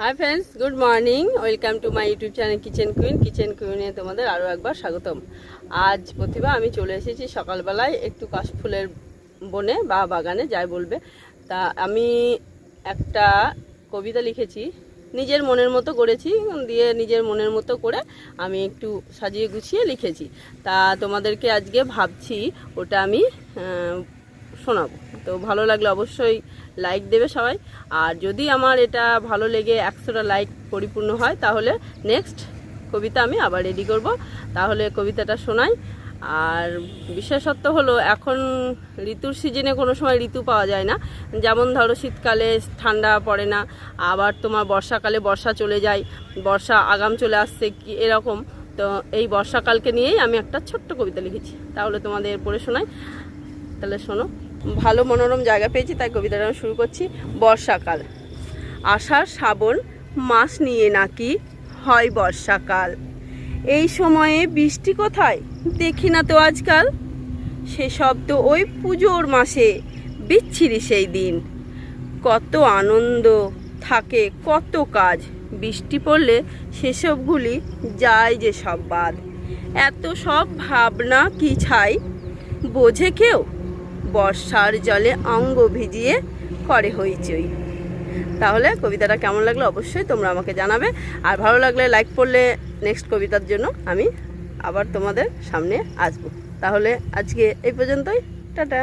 Hi friends good morning welcome to my YouTube channel kitchen queen kitchen কুইনে তোমাদের আরও একবার স্বাগতম। আজ প্রতিভা আমি চলে এসেছি সকালবেলায় একটু কাশফুলের বনে বা বাগানে, যাই বলবে। তা আমি একটা কবিতা লিখেছি, নিজের মনের মতো করেছি, দিয়ে নিজের মনের মতো করে আমি একটু সাজিয়ে গুছিয়ে লিখেছি। তা তোমাদেরকে আজকে ভাবছি, ওটা আমি শোনাবো। তো ভালো লাগলে অবশ্যই লাইক দেবে সবাই। আর যদি আমার এটা ভালো লেগে একশোটা লাইক পরিপূর্ণ হয়, তাহলে নেক্সট কবিতা আমি আবার রেডি করব। তাহলে কবিতাটা শোনাই। আর বিশেষত্ব হলো, এখন ঋতুর সিজনে কোনো সময় ঋতু পাওয়া যায় না। যেমন ধরো শীতকালে ঠান্ডা পড়ে না, আবার তোমার বর্ষাকালে বর্ষা চলে যায়, বর্ষা আগাম চলে আসছে কি এরকম। তো এই বর্ষাকালকে নিয়েই আমি একটা ছোট্ট কবিতা লিখেছি। তাহলে তোমাদের পড়ে শোনাই। তাহলে শোনো। ভালো মনোরম জায়গা পেয়েছি, তাই কবিতাটা আমি শুরু করছি। বর্ষাকাল। আষাঢ় শ্রাবণ মাস নিয়ে নাকি হয় বর্ষাকাল। এই সময়ে বৃষ্টি কোথায়? দেখি না তো আজকাল। সেসব তো ওই পুজোর মাসে, বিচ্ছিরি সেই দিন। কত আনন্দ থাকে, কত কাজ। বৃষ্টি পড়লে সেসবগুলি যায় যে সব বাদ। এত সব ভাবনা কি ছাই? বোঝে কেউ? বর্ষার জলে অঙ্গ ভিজিয়ে করে হইচই। তাহলে কবিতাটা কেমন লাগল অবশ্যই তোমরা আমাকে জানাবে। আর ভালো লাগলে লাইক করলে নেক্সট কবিতার জন্য আমি আবার তোমাদের সামনে আসব। তাহলে আজকে এই পর্যন্তই। টাটা।